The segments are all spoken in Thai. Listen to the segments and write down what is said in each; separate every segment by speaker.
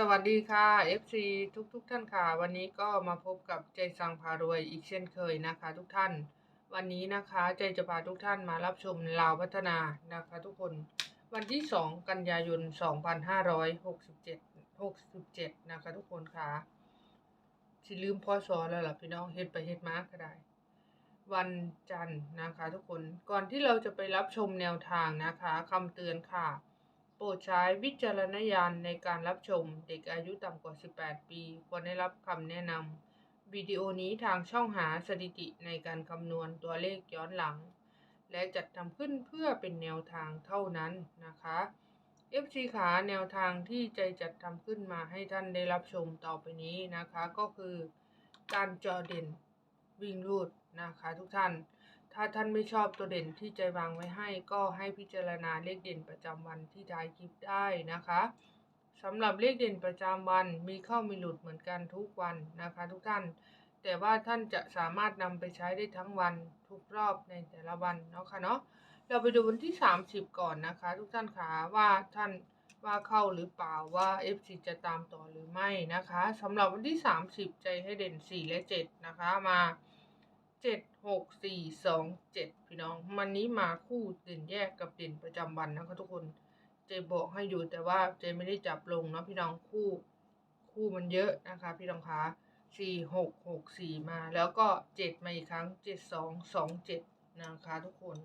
Speaker 1: สวัสดีค่ะ FC ทุกทุกๆท่านค่ะ วันนี้ก็มาพบกับใจสังพารวยอีกเช่นเคยนะคะ ทุกท่าน วันนี้นะคะใจจะพาทุกท่านมารับชมลาวพัฒนานะคะทุกคนวันที่ 2 กันยายน 2567 67 นะคะทุกคนค่ะสิลืมพอสอแล้วล่ะพี่น้องเฮ็ดไปเฮ็ดมาก็ได้ วันจันทร์นะคะทุกคนก่อนที่เราจะไปรับชมแนวทางนะคะคำเตือนค่ะ โปรดใช้วิจารณญาณในการรับชมเด็กอายุต่ำกว่า 18 ปีควรได้รับคำแนะนำวิดีโอนี้ทางช่องหาสถิติในการคำนวณตัวเลขย้อนหลัง และจัดทำขึ้นเพื่อเป็นแนวทางเท่านั้นนะคะ FC ขาแนวทางที่ใจจัดทำขึ้นมาให้ท่านได้รับชมต่อไปนี้นะคะ ก็คือการจอเด่นวิ่งรูดนะคะทุกท่าน ถ้าท่านไม่ชอบตัวเด่นที่ใจวางไว้ให้ ก็ให้พิจารณาเลขเด่นประจำวันที่ท้ายคลิปได้นะคะสำหรับเลขเด่นประจำวันมีเข้ามีหลุดเหมือนกันทุกวันนะคะ ทุกท่าน แต่ว่าท่านจะสามารถนำไปใช้ได้ทั้งวันทุกรอบในแต่ละวันเนาะค่ะเนาะเราไปดูวันที่ 30 ก่อนนะคะ ทุกท่านคะว่าท่านว่าเข้าหรือเปล่าว่า FC จะตามต่อหรือไม่นะคะสำหรับวันที่ 30 ใจให้เด่น 4 และ 7 นะคะมา เจ็ดหกสี่สองเจ็ดพี่น้อง มันนี้มาคู่เด่นแยกกับเด่นประจำวันนะคะทุกคน เจบอกให้อยู่แต่ว่าเจไม่ได้จับลงเนาะพี่น้องคู่คู่มันเยอะนะคะ พี่น้องคะสี่หกหกสี่มา แล้วก็เจ็ดมาอีกครั้งเจ็ดสองสองเจ็ดนะคะทุกคน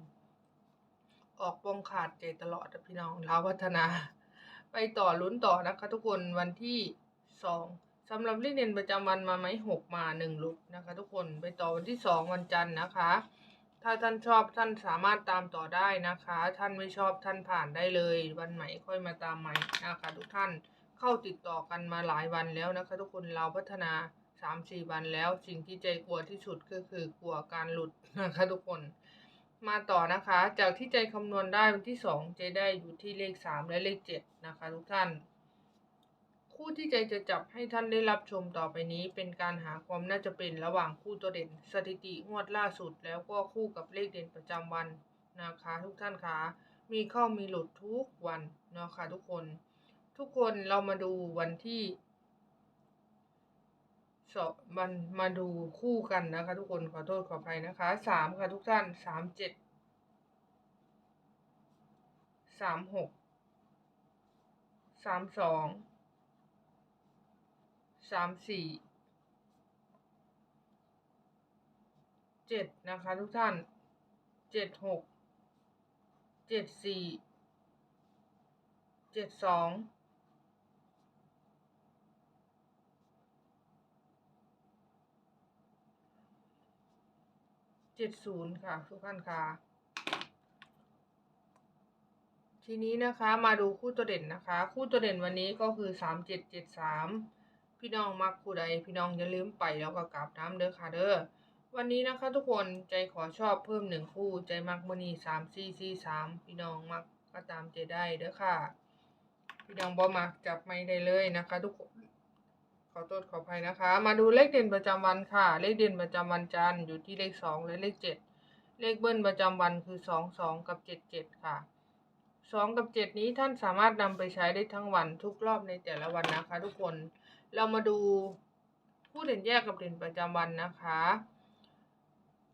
Speaker 1: ออกปองขาดเจตลอดพี่น้องเราวพัฒนา ไปต่อลุ้นต่อนะคะทุกคนวันที่สอง สำหรับเลขเด่นประจำวันมาไหมหกมาหนึ่งลุกนะคะ ทุกคนไปต่อวันที่สองวันจันทร์นะคะ ถ้าท่านชอบท่านสามารถตามต่อได้นะคะ ท่านไม่ชอบท่านผ่านได้เลย วันใหม่ค่อยมาตามใหม่นะคะ ทุกท่านเข้าติดต่อกันมาหลายวันแล้วนะคะ ทุกคนเราพัฒนาสามสี่วันแล้วสิ่งที่ใจกลัวที่สุดก็คือกลัวการหลุดนะคะ ทุกคนมาต่อนะคะ จากที่ใจคำนวณได้วันที่สองใจได้อยู่ที่เลขสามและเลขเจ็ดนะคะ ทุกท่าน คู่ที่ใจจะจับให้ท่านได้รับชมต่อไปนี้ เป็นการหาความน่าจะเป็นระหว่างคู่ตัวเด่น สถิติงวดล่าสุด แล้วก็คู่กับเลขเด่นประจำวันนะคะทุกท่านคะมีเข้ามีหลุดทุกวันเนาะคะทุกคน ทุกคนเรามาดูวันที่สองมันมาดูคู่กันนะคะ ทุกคนขอโทษขออภัยนะคะสามค่ะทุกท่านสามเจ็ดสามหกสามสอง สามสี่เจ็ดนะคะทุกท่านเจ็ดหกเจ็ดสี่เจ็ดสองเจ็ดศูนย์ค่ะทุกท่านค่ะทีนี้นะคะมาดูคู่ตัวเด่นนะคะ คู่ตัวเด่นวันนี้ก็คือสามเจ็ดเจ็ดสาม พี่น้องมักคู่ใดพี่น้องอย่าลืมไปแล้วก็กราบน้ำเด้อค่ะเด้อวันนี้นะคะทุกคนใจขอชอบเพิ่มหนึ่งคู่ใจมักมือนีสามสี่สี่สามพี่น้องมักก็ตามใจได้เด้อค่ะ พี่น้องบ่มักจับไม่ได้เลยนะคะ ทุกคนขอโทษขออภัยนะคะ มาดูเลขเด่นประจำวันค่ะ เลขเด่นประจำวันจันทร์อยู่ที่เลขสองและเลขเจ็ดเลขเบิ้ลประจำวันคือสองสองกับเจ็ดเจ็ดค่ะ สองกับเจ็ดนี้ท่านสามารถนำไปใช้ได้ทั้งวันทุกรอบในแต่ละวันนะคะ ทุกคน เรามาดูผู้เด่นแยกกับเด่นประจำวันนะคะ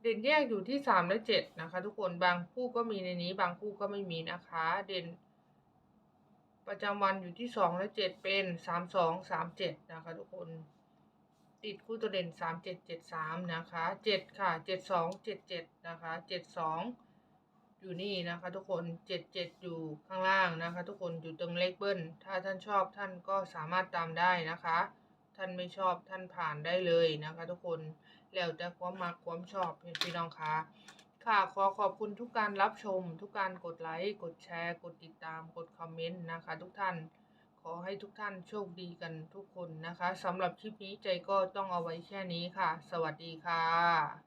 Speaker 1: เด่นแยกอยู่ที่สามและเจ็ดนะคะ ทุกคน บางคู่ก็มีในนี้ บางคู่ก็ไม่มีนะคะ เด่นประจำวันอยู่ที่สองและเจ็ดเป็นสามสองสามเจ็ดนะคะ ทุกคน ติดคู่ตัวเด่นสามเจ็ดเจ็ดสามนะคะเจ็ดค่ะเจ็ดสองเจ็ดเจ็ดนะคะเจ็ดสอง อยู่นี่นะคะทุกคนเจ็ดเจ็ดอยู่ข้างล่างนะคะ ทุกคนอยู่ตรงเลขเบิ้ลถ้าท่านชอบท่านก็สามารถตามได้นะคะ ท่านไม่ชอบท่านผ่านได้เลยนะคะ ทุกคนแล้วแต่ความมักความชอบพี่น้องคะค่ะขอขอบคุณทุกการรับชม ทุกการกดไลค์กดแชร์ กดติดตามกดคอมเมนต์นะคะ ทุกท่านขอให้ทุกท่านโชคดีกันทุกคนนะคะสำหรับคลิปนี้ใจก็ต้องเอาไว้แค่นี้ค่ะ สวัสดีค่ะ